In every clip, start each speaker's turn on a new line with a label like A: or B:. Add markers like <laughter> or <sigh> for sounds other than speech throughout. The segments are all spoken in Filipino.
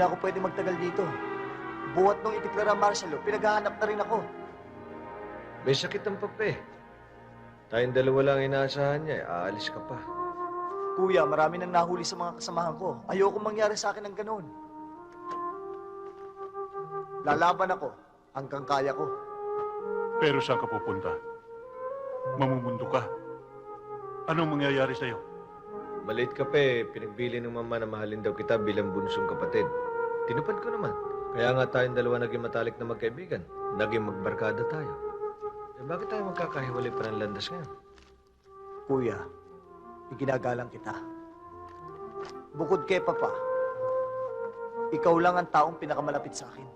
A: na ako pwede magtagal dito. Buhat nung itiklara martial law, pinaghahanap na rin ako.
B: May sakit ang pape. Tayong dalawa lang inaasahan niya, eh. aalis ka pa.
A: Kuya, marami nang nahuli sa mga kasamahan ko. Ayoko mangyari sa akin ng ganun. Lalaban ako hanggang kaya ko.
C: Pero saan ka pupunta? Mamumundo ka. Anong mangyayari sa'yo?
B: Maliit ka pa eh, pinagbili ng mama na mahalin daw kita bilang bunsong kapatid. Tinupad ko naman. Kaya nga tayong dalawa naging matalik na magkaibigan. Naging magbarkada tayo. Eh bakit tayo magkakahiwalay pa ng landas ngayon?
A: Kuya, iginagalang kita. Bukod kay Papa, ikaw lang ang taong pinakamalapit sa akin.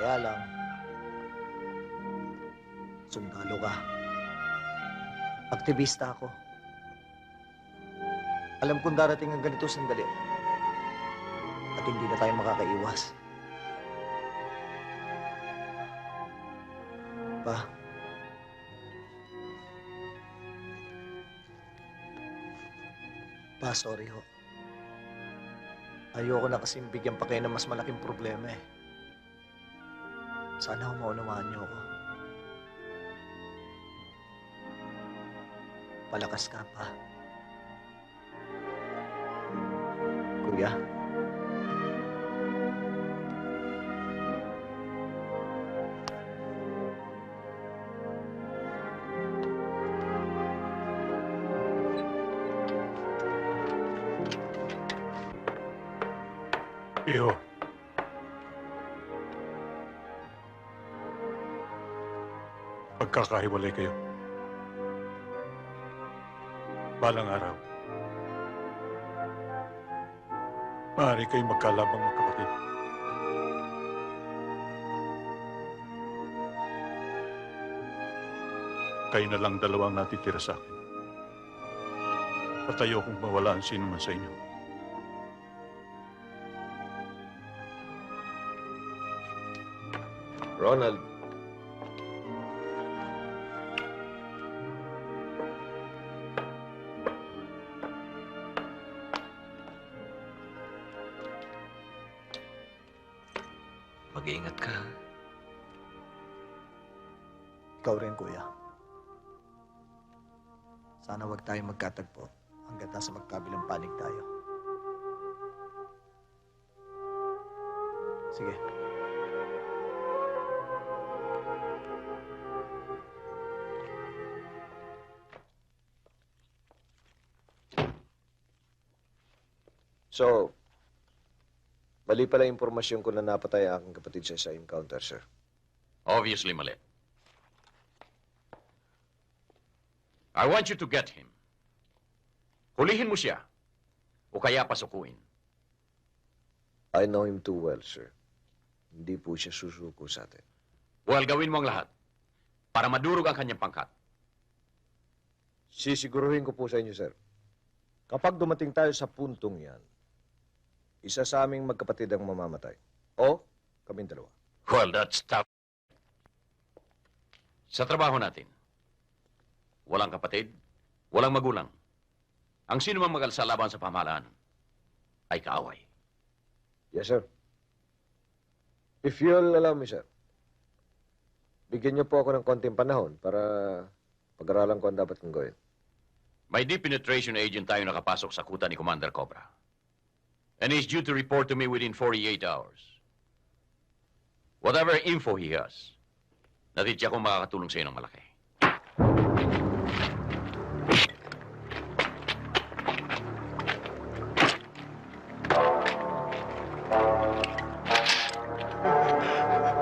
A: Kaya lang, sundalo ka. Aktivista ako. Alam kong darating ang ganito sandali. At hindi na tayo makakaiwas. Pa, Pa, sorry ho. Ayoko na kasing bigyan pa kayo ng mas malaking problema eh. Sana ho maunawaan niyo ako. Palakas ka pa. Kuya?
C: Iho. Pagkakahiwalay kayo. Balang araw. Maaari kayong magkalabang magkapatid. Kayo na lang dalawang natitira sa akin. At ayokong mawala sino man sa inyo.
B: Ronald, mag-iingat ka.
A: Ikaw rin, kuya. Sana wag tayo magkatagpo hanggat nasa magkabilang panig tayo. Sige.
B: So, mali pala yung impormasyon ko na napatay ang aking kapatid sa sa encounter, sir.
D: Obviously mali. I want you to get him. Hulihin mo siya. O kaya pasukuin.
B: I know him too well, sir. Hindi po siya susuko sa atin.
D: Well, gawin mo ang lahat para madurog ang kanyang pangkat.
B: Sisiguruhin ko po sa inyo, sir. Kapag dumating tayo sa puntong yan, isa sa aming magkapatid ang mamamatay. O, kaming dalawa.
D: Well, that's tough. Sa trabaho natin, walang kapatid, walang magulang. Ang sino mang magalsa laban sa pamahalaan ay kaaway.
B: Yes, sir. If you'll allow me, sir. Bigyan niyo po ako ng konting panahon para pag-aralan ko ang dapat kong gawin.
D: May deep penetration agent tayo nakapasok sa kuta ni Commander Cobra. And he's due to report to me within 48 hours. Whatever info he has, natitya kong makakatulong sa iyo ng malaki.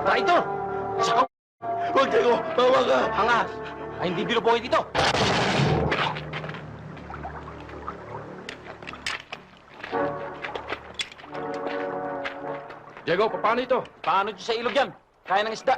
E: Ah, ito! Saka
B: Huwag kayo! Bawa ka!
E: angas! Ay, hindi binubungit ito!
D: Diego, paano ito?
E: Paano dyan sa ilog yan? Kaya ng isda.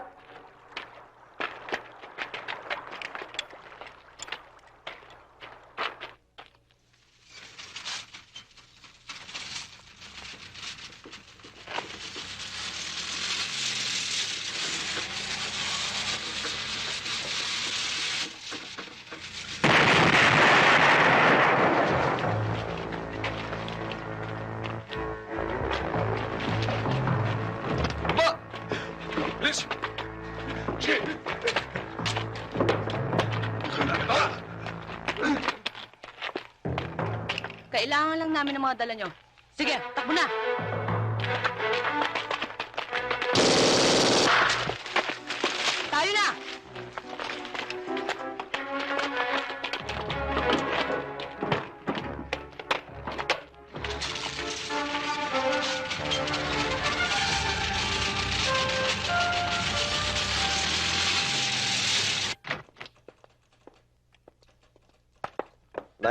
F: Namin ng mga dala nyo. Sige, takbo na! Tayo na!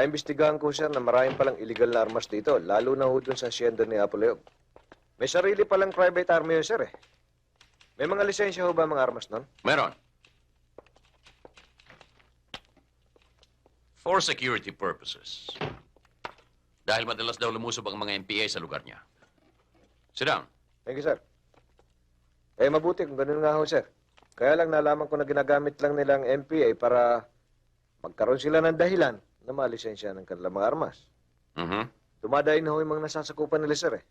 B: Naimbestigahan ko, sir, na maraming palang illegal na armas dito, lalo na ho dun sa asyenda ni Apoleo. May sarili palang private army yun, sir, eh. May mga lisensya ho ba mga armas nun?
D: Meron. For security purposes. Dahil madalas daw lumusob ang mga MPA sa lugar niya. Sit down.
B: Thank you, sir. Eh, mabuti kung ganun nga ho, sir. Kaya lang nalaman ko na ginagamit lang nilang MPA para magkaroon sila ng dahilan na malisensya ng kanilang mga armas.
D: Mhm.
B: Dumadayin na ho yung mga nasasakupan nila, sir, eh.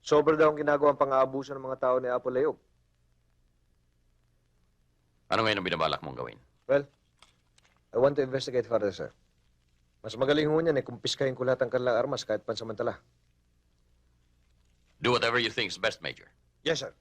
B: Sobra daw ang ginagawang pang-aabuso ng mga tao ni Apoleo.
D: Ano ngayon ang binabalak mong gawin?
B: Well, I want to investigate further, sir. Mas magaling ho niyan eh kung piskahin ko lahat ng kanilang armas kahit pansamantala.
D: Do whatever you think is best, Major.
B: Yes, sir.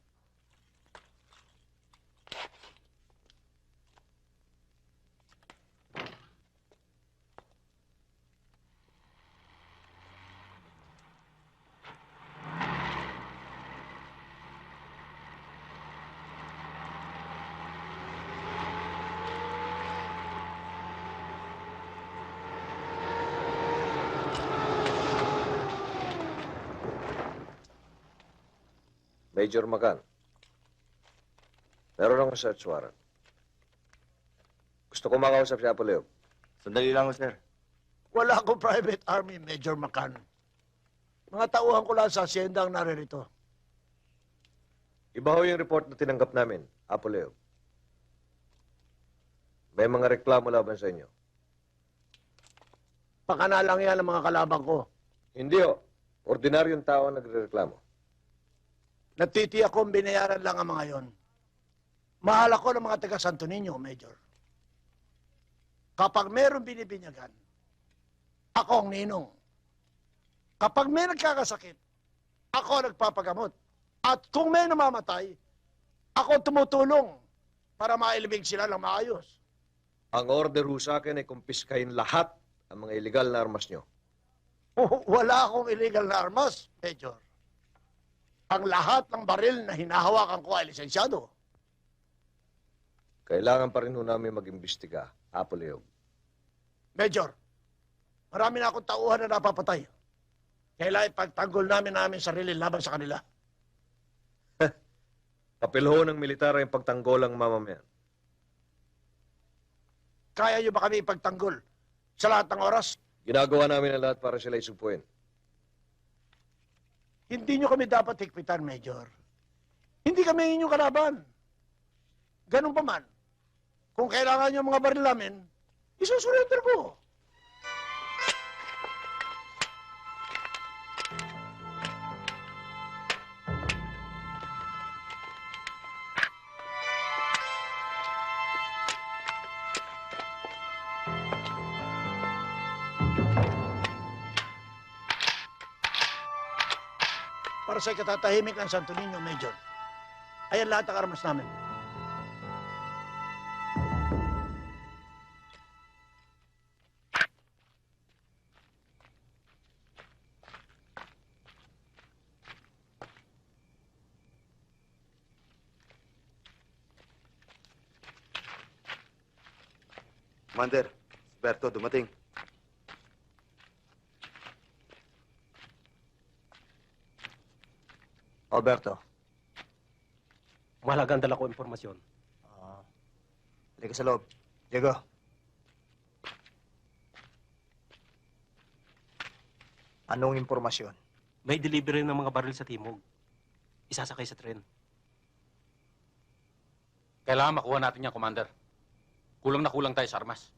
B: Major Macan. Meron akong search warrant. Gusto ko makausap si Apoleo.
A: Sandali lang, sir.
G: Wala akong private army, Major Macan. Mga tauhan ko lang sa asyenda ang naririto.
B: Iba ho yung report na tinanggap namin, Apoleo. May mga reklamo laban sa inyo.
G: Pakana lang yan ang mga kalabang ko.
B: Hindi ho. Ordinaryong tao ang nagrereklamo.
G: Natiti akong binayaran lang ang mga yon. Mahal ako ng mga taga Santo Niño, Major. Kapag meron binibinyagan, ako ang ninong. Kapag may nagkakasakit, ako ang nagpapagamot. At kung may namamatay, ako ang tumutulong para mailibig sila ng maayos.
B: Ang order ho sa akin ay kumpiskahin lahat ang mga illegal na armas nyo. <laughs>
G: Wala akong illegal na armas, Major. Ang lahat ng baril na hinahawakan ko ay lisensyado.
B: Kailangan pa rin ho namin mag-imbestiga, Apoleo.
G: Major, marami na akong tauhan na napapatay. Kailangan ipagtanggol namin namin sarili laban sa kanila. <laughs>
B: Papel ho ng militar ang pagtanggol ang mamamayan.
G: Kaya nyo ba kami ipagtanggol sa lahat ng oras?
B: Ginagawa namin ang lahat para sila isupuin.
G: Hindi nyo kami dapat higpitan, Major. Hindi kami inyong kalaban. Ganun pa man. Kung kailangan nyo mga baril namin, isusurrender ko. Para sa katatahimik ng Santo Niño, Major. Ayan lahat ang armas namin.
A: Commander, Berto, dumating. Alberto,
E: Mahalagang dala ko impormasyon.
A: uh, halika sa loob. Diego. Anong impormasyon?
E: May delivery ng mga baril sa Timog. Isasakay sa tren.
H: Kailangan makuha natin yan, Commander. Kulang na kulang tayo sa armas.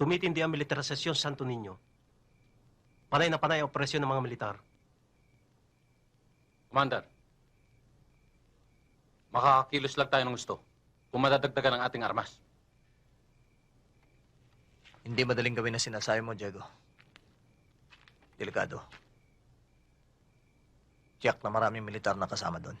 E: Tumitindi ang militarisasyon sa Santo Niño. Panay na panay ang operasyon ng mga militar.
H: Commander, makakakilos lang tayo ng gusto kung madadagdagan ang ating armas.
A: Hindi madaling gawin na sinasabi mo, Diego. Delikado. Tiyak na maraming militar na kasama doon.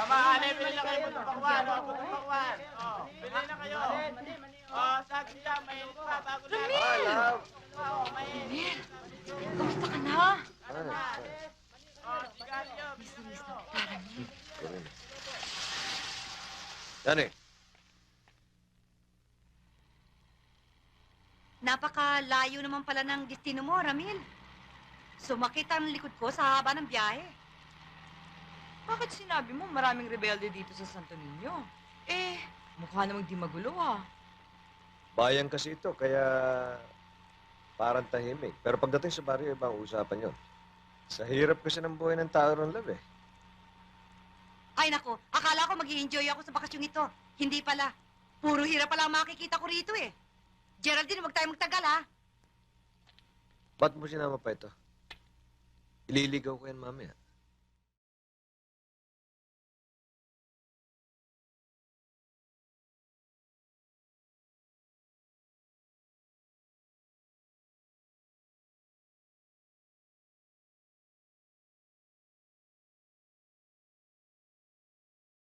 I: Mama, ane, pili na kayo puto pakwan. O, puto pakwan. O, pili na kayo. O, sabi siya, may pa, bago na.
A: Alam!
I: O, may...
F: Kamusta ka na?
I: O, sigarilyo, sigarilyo.
B: Yan eh.
F: Napakalayo naman pala ng destino mo, Ramil. Sumakit ang likod ko sa haba ng biyahe.
J: Bakit sinabi mo maraming rebelde dito sa Santo Niño? Eh, mukha namang di magulo ah.
B: Bayan kasi ito, kaya parang tahimik. Pero pagdating sa baryo, ibang usapan yun. Sa hirap kasi ng buhay ng tao ng lab eh.
F: Ay nako, akala ko mag enjoy ako sa bakasyong ito. Hindi pala. Puro hirap pala ang makikita ko rito eh. Geraldine, huwag tayo magtagal ha.
B: Ba't mo sinama pa ito? Ililigaw ko yan mamaya.